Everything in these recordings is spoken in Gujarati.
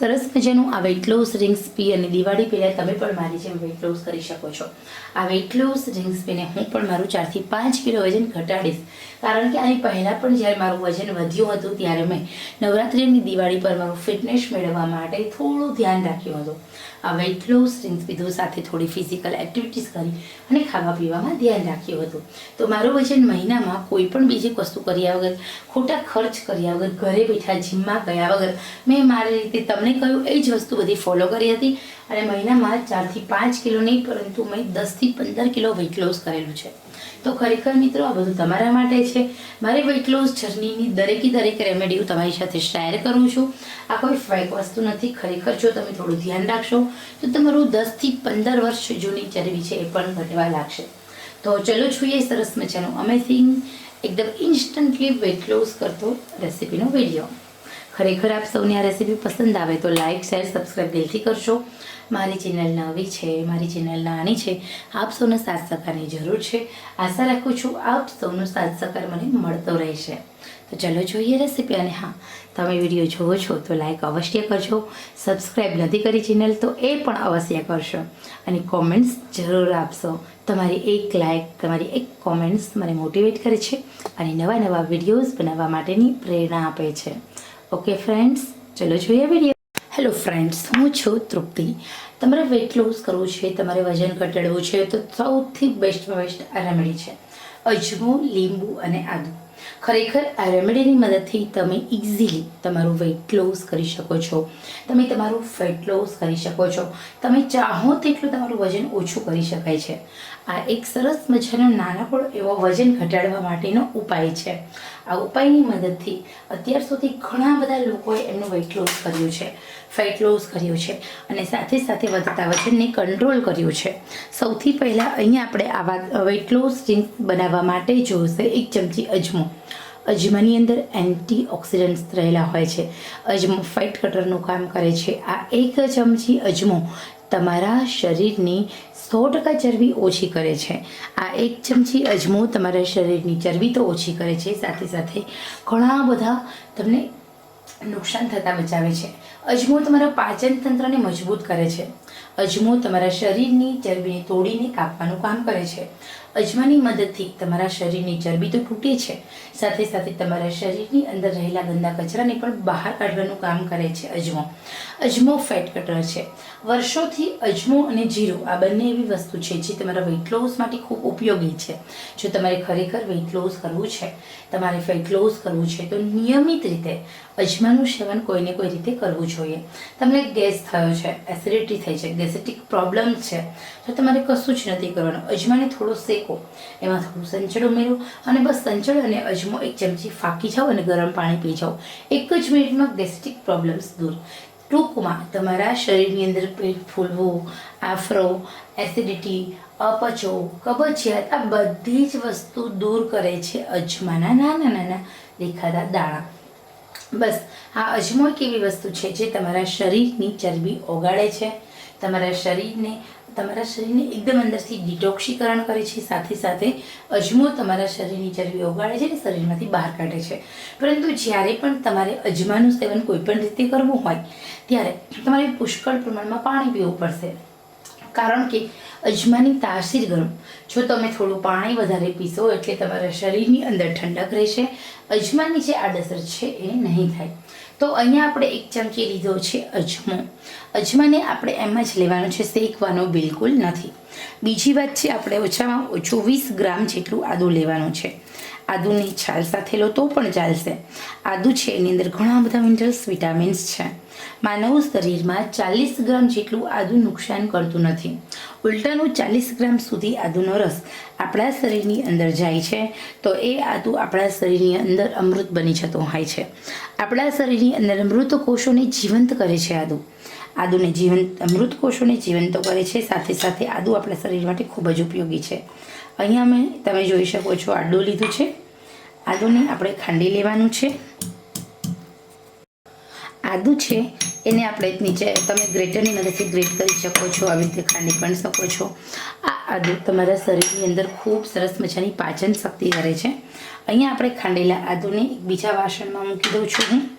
સરસ મજાનું આ વેઇટ લોસ રિંગ્સ પી અને દિવાળી પહેલાં તમે પણ મારી જેમ વેઇટ લોસ કરી શકો છો. આ વેઇટ લોસ રિંગ્સ પીને હું પણ મારું ચારથી પાંચ કિલો વજન ઘટાડીશ. કારણ કે આની પહેલાં પણ જ્યારે મારું વજન વધ્યું હતું, ત્યારે મેં નવરાત્રિની દિવાળી પર મારું ફિટનેસ મેળવવા માટે થોડું ધ્યાન રાખ્યું હતું. આ વેઇટ લોસ પીધું સાથે થોડી ફિઝિકલ એક્ટિવિટીઝ કરી અને ખાવા પીવામાં ધ્યાન રાખ્યું હતું. તો મારું વજન મહિનામાં કોઈ પણ બીજી વસ્તુ કર્યા વગર, ખોટા ખર્ચ કર્યા વગર, ઘરે બેઠા જીમમાં ગયા વગર, મેં મારી રીતે તમને કહ્યું, એ જ વસ્તુ બધી ફોલો કરી હતી અને મહિનામાં ચારથી પાંચ કિલો નહીં, પરંતુ મેં દસથી પંદર કિલો વેઇટ લોસ કરેલું છે. તો ખરેખર મિત્રો, આ બધું તમારા માટે છે. મારી વેઇટ લોસ જર્નીની દરેકે દરેક રેમેડી હું તમારી સાથે શેર કરું છું. આ કોઈ ફેક વસ્તુ નથી. ખરેખર જો તમે થોડું ધ્યાન રાખશો, તો તમારું દસથી પંદર વર્ષ જૂની ચરબી છે એ પણ ઘટવા લાગશે. તો ચલો જોઈએ સરસ મજાનું અમેઝિંગ એકદમ ઇન્સ્ટન્ટલી વેઇટ લોસ કરતો રેસીપીનો વીડિયો ખરેખર આપ સૌને આ રેસીપી પસંદ આવે તો લાઇક શેર સબસ્ક્રાઈબ દિલથી કરશો મારી ચેનલ નવી છે, મારી ચેનલ નાની છે, આપ સૌને સાથ સહકારની જરૂર છે. આશા રાખું છું આપ સૌનો સાથ સહકાર મને મળતો રહેશે. તો ચલો જોઈએ રેસીપી અને હા, તમે વીડિયો જુઓ છો તો લાઇક અવશ્ય કરજો. સબસ્ક્રાઈબ નથી કરી ચેનલ તો એ પણ અવશ્ય કરશો. અને કોમેન્ટ્સ જરૂર આપશો. તમારી એક લાઇક તમારી એક કોમેન્ટ્સ મને મોટિવેટ કરે છે અને નવા નવા વિડીયોઝ બનાવવા માટેની પ્રેરણા આપે છે. ઓકે ફ્રેન્ડ્સ ચલો જોઈએ વીડિયો હેલો ફ્રેન્ડ્સ હું છું તૃપ્તિ. તમારે વેટ લોસ કરવું છે, તમારે વજન ઘટાડવું છે, તો સૌથી બેસ્ટ બેસ્ટ આ રેમેડી છે. અજમો, લીંબુ અને આદુ. ખરેખર આ રેમેડીની મદદથી તમે ઇઝીલી તમારું વેઇટ લોસ કરી શકો છો. તમે તમારું ફેટ લોસ કરી શકો છો. તમે ચાહો તેટલું તમારું વજન ઓછું કરી શકાય છે. આ એક સરસ મજાનો નાનકડો એવો વજન ઘટાડવા માટેનો ઉપાય છે. આ ઉપાયની મદદથી અત્યાર સુધી ઘણા બધા લોકોએ એમનું વેઇટ લોસ કર્યું છે ફેટ લોસ કર્યું છે અને સાથે સાથે વધતા વજનને કંટ્રોલ કર્યું છે. સૌથી પહેલાં અહીંયા આપણે આવા વેઇટ લોસ ડ્રિંક બનાવવા માટે જોશે એક ચમચી અજમો. અજમાની અંદર એન્ટી ઓક્સિડન્ટ્સ રહેલા હોય છે. અજમો ફાઇટ કટરનું કામ કરે છે. આ એક ચમચી અજમો તમારા શરીરની સો ટકા ચરબી ઓછી કરે છે. આ એક ચમચી અજમો તમારા શરીરની ચરબી તો ઓછી કરે છે. સાથે સાથે ઘણા બધા તમને નુકસાન થતાં બચાવે છે. અજમો તમારા પાચન તંત્રને મજબૂત કરે છે. અજમો તમારા શરીરની ચરબીને તોડીને કાપવાનું કામ કરે છે. અજમાની મદદથી તમારા શરીરની ચરબી તો તૂટે છે. સાથે સાથે તમારા શરીરની અંદર રહેલા ગંદા કચરાને પણ બહાર કાઢવાનું કામ કરે છે અજમો. અજમો ફેટ કટર છે. વર્ષોથી અજમો અને જીરું આ બંને એવી વસ્તુ છે જે તમારા વેઇટ લોસ માટે ખૂબ ઉપયોગી છે. જો તમારે ખરેખર વેઇટ લોસ કરવું છે, તમારે ફેટ લોસ કરવું છે, તો નિયમિત રીતે અજમાનું સેવન કોઈને કોઈ રીતે કરવું જોઈએ. તમને ગેસ થયો છે એસિડિટી થઈ છે ગેસેટિક પ્રોબ્લેમ્સ છે, તો તમારે કશું જ નથી કરવાનું. અજમાને થોડો શેકો. એમાં થોડું સંચળ ઉમેરો અને બસ સંચળ અને અજમો એક ચમચી ફાંકી જાઓ અને ગરમ પાણી પી જાઓ એક જ મિનિટમાં ગેસ્ટ્રિક પ્રોબ્લેમ્સ દૂર. ટૂંકમાં તમારા શરીરની અંદર પેટ ફૂલવું, આફરો, એસિડિટી, અપચો, કબજિયાત આ બધી જ વસ્તુ દૂર કરે છે અજમાના નાના નાના દેખાતા દાણા. બસ આ અજમો એક એવી વસ્તુ છે જે તમારા શરીરની ચરબી ઓગાળે છે? તમારા શરીરને તમારા શરીરને એકદમ અંદરથી ડિટોક્સીકરણ કરે છે. સાથે સાથે અજમો તમારા શરીરની ચરબી ઓગાળે છે અને શરીરમાંથી બહાર કાઢે છે. પરંતુ જ્યારે પણ તમારે અજમાનું સેવન કોઈપણ રીતે કરવું હોય, ત્યારે તમારે પુષ્કળ પ્રમાણમાં પાણી પીવું પડશે. કારણ કે અજમાની તાસીર ગરમ. જો તમે થોડું પાણી વધારે પીશો એટલે તમારા શરીરની અંદર ઠંડક રહેશે. અજમાની જે આડઅસર છે એ નહીં થાય. તો અહીંયા આપણે એક ચમચી લીધો છે અજમો. અજમાને આપણે એમ જ લેવાનો છે, શેકવાનો બિલકુલ નથી. બીજી વાત છે, આપણે ઓછામાં ઓછું વીસ ગ્રામ જેટલું આદું લેવાનું છે. આદુની છાલ સાથે લો, તો પણ ચાલશે. આદુ છે, એની અંદર ઘણા બધા મિનરલ્સ વિટામિન્સ છે. માનવ શરીરમાં ચાલીસ ગ્રામ જેટલું આદુ નુકસાન કરતું નથી. ઉલટાનું ચાલીસ ગ્રામ સુધી આદુનો રસ આપણા શરીરની અંદર જાય છે, તો એ આદુ આપણા શરીરની અંદર અમૃત બની જતો હોય છે. આપણા શરીરની અંદર અમૃત કોષોને જીવંત કરે છે આદુ. આદુને જીવંત અમૃત કોષોને જીવંત કરે છે. સાથે સાથે આદુ આપણા શરીર માટે ખૂબ જ ઉપયોગી છે. અહીંયા મેં તમે જોઈ શકો છો આદુ લીધું છે. આદુને આપણે ખાંડી લેવાનું છે. આદુ છે એને આપણે નીચે તમે ગ્રેટરની મદદથી ગ્રેટ કરી શકો છો, આવી રીતે ખાંડી પણ શકો છો. આ આદુ તમારા શરીરની અંદર ખૂબ સરસ મજાની પાચન શક્તિ કરે છે. અહીંયા આપણે ખાંડેલા આદુને બીજા વાસણમાં મૂકી દઉં છું હું.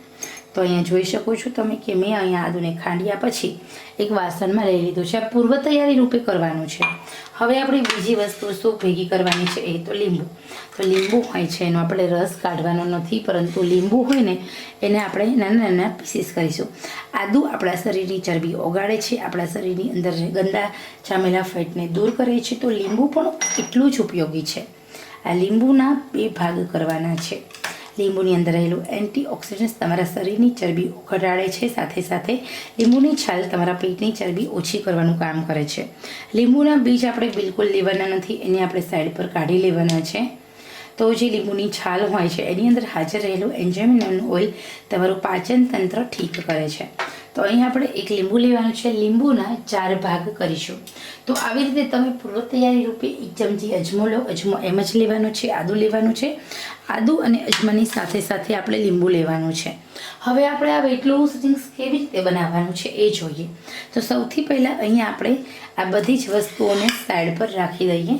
તો અહીંયા જોઈ શકો છો તમે કે મેં અહીંયા આદુને ખાંડ્યા પછી એક વાસણમાં લઈ લીધું છે. આ પૂર્વ તૈયારી રૂપે કરવાનું છે. હવે આપણે બીજી વસ્તુ શું ભેગી કરવાની છે એ તો લીંબુ. તો લીંબુ હોય છે, એનો આપણે રસ કાઢવાનો નથી, પરંતુ લીંબુ હોય ને, એને આપણે નાના નાના પીસીસ કરીશું. આદુ આપણા શરીરની ચરબી ઓગાળે છે, આપણા શરીરની અંદર ગંદા જામેલા ફેટને દૂર કરે છે, તો લીંબુ પણ એટલું જ ઉપયોગી છે. આ લીંબુના બે ભાગ કરવાના છે. લીંબુની અંદર રહેલું એન્ટીઓક્સિડન્ટ્સ તમારા શરીરની ચરબી ઘટાડે છે. સાથે સાથે લીંબુની છાલ તમારા પેટની ચરબી ઓછી કરવાનું કામ કરે છે. લીંબુના બીજ આપણે બિલકુલ લેવાના નથી, એને આપણે સાઈડ પર કાઢી લેવાના છે. તો જે લીંબુની છાલ હોય છે, એની અંદર હાજર રહેલું એન્જામિન ઓઇલ તમારું પાચન તંત્ર ઠીક કરે છે. તો અહીં આપણે એક લીંબુ લેવાનું છે. લીંબુના ચાર ભાગ કરીશું. તો આવી રીતે તમે પૂર્વ તૈયારી રૂપે એક ચમચી અજમો લો. અજમો એમ જ લેવાનો છે. આદુ લેવાનું છે. આદુ અને અજમાની સાથે સાથે આપણે લીંબુ લેવાનું છે. હવે આપણે આ વેટ લોસ કેવી રીતે બનાવવાનું છે એ જોઈએ. તો સૌથી પહેલાં અહીંયા આપણે આ બધી જ વસ્તુઓને સાઈડ પર રાખી દઈએ.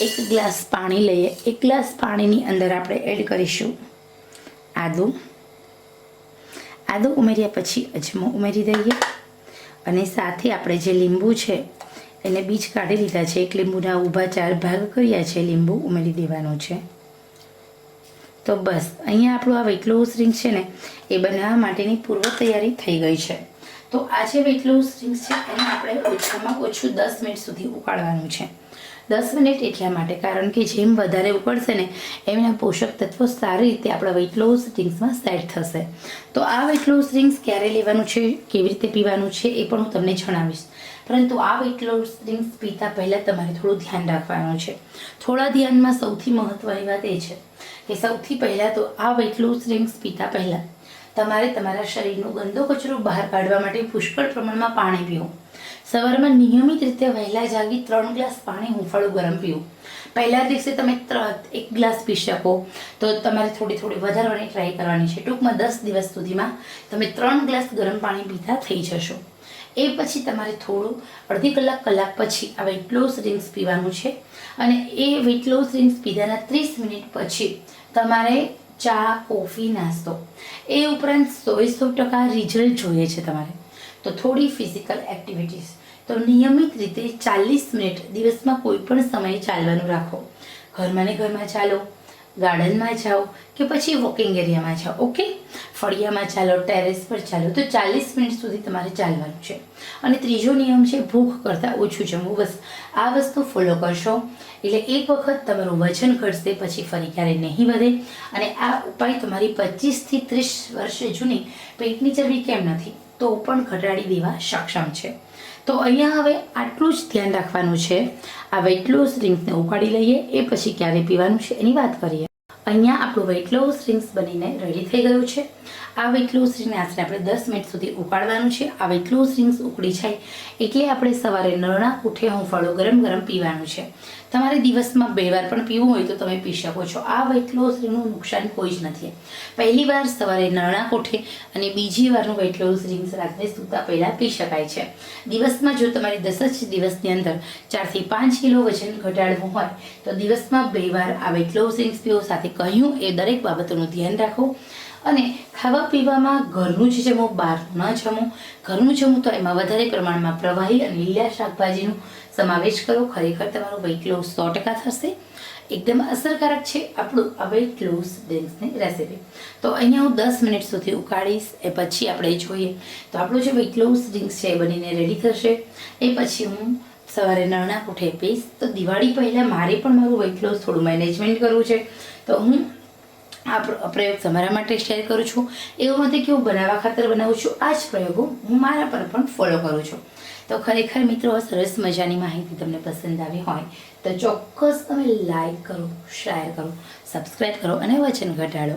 એક ગ્લાસ પાણી લઈએ. એક ગ્લાસ પાણીની અંદર આપણે એડ કરીશું આદુ. આદુ ઉમેર્યા પછી અજમો ઉમેરી દઈએ. અને સાથે આપણે જે લીંબુ છે, એને બીજ કાઢી લીધા છે. એક લીંબુના ઊભા ચાર ભાગ કર્યા છે. લીંબુ ઉમેરી દેવાનું છે. તો બસ, અહીંયા આપણું આ વેટ લોસ છે ને, એ બનાવવા માટેની પૂર્વ તૈયારી થઈ ગઈ છે. તો આ જે વેટ લોસ છે, એને આપણે ઓછામાં ઓછું દસ મિનિટ સુધી ઉકાળવાનું છે. દસ મિનિટ એટલા માટે, કારણ કે જેમ વધારે ઉકળશે ને, એમના પોષક તત્વો સારી રીતે આપણા વેઇટ લોસ ડ્રિંક્સમાં સેટ થશે. તો આ વેઇટ લોસ ડ્રિંક્સ ક્યારે લેવાનું છે, કેવી રીતે પીવાનું છે, એ પણ હું તમને જણાવીશ. પરંતુ આ વેઇટ લોસ ડ્રિંક્સ પીતા પહેલાં તમારે થોડું ધ્યાન રાખવાનું છે. થોડા ધ્યાનમાં સૌથી મહત્ત્વની વાત એ છે કે સૌથી પહેલાં તો આ વેઇટ લોસ ડ્રિંક્સ પીતા પહેલાં તમારે તમારા શરીરનો ગંદો કચરો બહાર કાઢવા માટે પુષ્કળ પ્રમાણમાં પાણી પીવું. સવારમાં નિયમિત રીતે વહેલા જાગી ત્રણ ગ્લાસ પાણી હુંફાળું ગરમ પીવું. પહેલા દિવસે તમે એક ગ્લાસ પી શકો. તો તમારે થોડી થોડી વધારવાની ટ્રાય કરવાની છે. ટૂંકમાં દસ દિવસ સુધીમાં તમે ત્રણ ગ્લાસ ગરમ પાણી પીતા થઈ જશો. એ પછી તમારે થોડું અડધી કલાક કલાક પછી આ વેટ લોસ ડ્રિંક્સ પીવાનું છે. અને એ વેટ લોસ ડ્રિંક્સ પીધાના ત્રીસ મિનિટ પછી તમારે ચા, કોફી, નાસ્તો. એ ઉપરાંત સોએ સો ટકા રિઝલ્ટ જોઈએ છે તમારે. તો થોડી ફિઝિકલ એક્ટિવિટીઝ તો નિયમિત રીતે ચાલીસ મિનિટ દિવસમાં કોઈ પણ સમયે ચાલવાનું રાખો. ઘરમાં ને ઘરમાં ચાલો ગાર્ડનમાં જાઓ કે પછી વોકિંગ એરિયામાં જાઓ ઓકે ફળિયામાં ચાલો ટેરેસ પર ચાલો, તો ચાલીસ મિનિટ સુધી તમારે ચાલવાનું છે. અને ત્રીજો નિયમ છે, ભૂખ કરતાં ઓછું જમવું. બસ, આ વસ્તુ ફોલો કરશો. એટલે એક વખત તમારું વજન ઘટશે, પછી ફરી ક્યારેય નહીં વધે. અને આ ઉપાય તમારી પચીસથી ત્રીસ વર્ષ જૂની પેટની ચરબી કેમ નથી? તો પણ ઘટાડી દેવા સક્ષમ છે. તો અહીંયા હવે આટલું જ ધ્યાન રાખવાનું છે. આ વેટ લોસ ડ્રિંક્સને ઉકાળી લઈએ, એ પછી ક્યારે પીવાનું છે એની વાત કરીએ. અહીંયા આપણું વેટ લોસ ડ્રિંક્સ બનીને રેડી થઈ ગયું છે. આ વેટલું લોસ આશરે આપણે દસ મિનિટ સુધી ઉકાળવાનું છે. આ વેટલું ડ્રિંક્સ ઉકળી જાય એટલે આપણે સવારે નરણા ઉઠે હુંફાળો ગરમ ગરમ પીવાનું છે. તમારે દિવસમાં બે વાર પણ પીવું હોય તો તમે પી શકો છો. આ વેટ લોસ નુકસાન કોઈ જ નથી. પહેલી વાર સવારે નરણા કોઠે અને બીજી વારનું વેટ લોસ ડ્રિંક્સ રાત્રે સૂતા પહેલાં પી શકાય છે. દિવસમાં જો તમારી દસ જ દિવસની અંદર ચારથી પાંચ કિલો વજન ઘટાડવું હોય તો દિવસમાં બે વાર આ વેટ લોસ પીવો. સાથે કહ્યું એ દરેક બાબતોનું ધ્યાન રાખો. અને ખાવા પીવામાં ઘરનું જ જમો, બહારનું ન જમો. ઘરનું જમું તો એમાં વધારે પ્રમાણમાં પ્રવાહી અને લીલા શાકભાજીનું સમાવેશ કરો. ખરેખર તમારો વેઇટ લોસ સો ટકા થશે. એકદમ અસરકારક છે આપણું આ વેઇટ લોસ ડ્રિંક્સની રેસીપી તો અહીંયા હું દસ મિનિટ સુધી ઉકાળીશ, એ પછી આપણે જોઈએ. તો આપણું જે વેઇટ લોસ ડ્રિંક્સ છે એ બનીને રેડી થશે. એ પછી હું સવારે નરણા ઉઠે પીશ તો દિવાળી પહેલાં મારે પણ મારું વેઇટ લોસ થોડું મેનેજમેન્ટ કરવું છે. તો હું આ પ્રયોગ તમારા માટે શેર કરું છું. એવું નથી કે હું બનાવવા ખાતર બનાવું છું. આ જ પ્રયોગો હું મારા પર પણ ફોલો કરું છું. તો ખરેખર મિત્રો, સરસ મજાની માહિતી તમને પસંદ આવી હોય તો ચોક્કસ તમે લાઈક કરો શેર કરો સબસ્ક્રાઈબ કરો અને વચન ઘટાડો.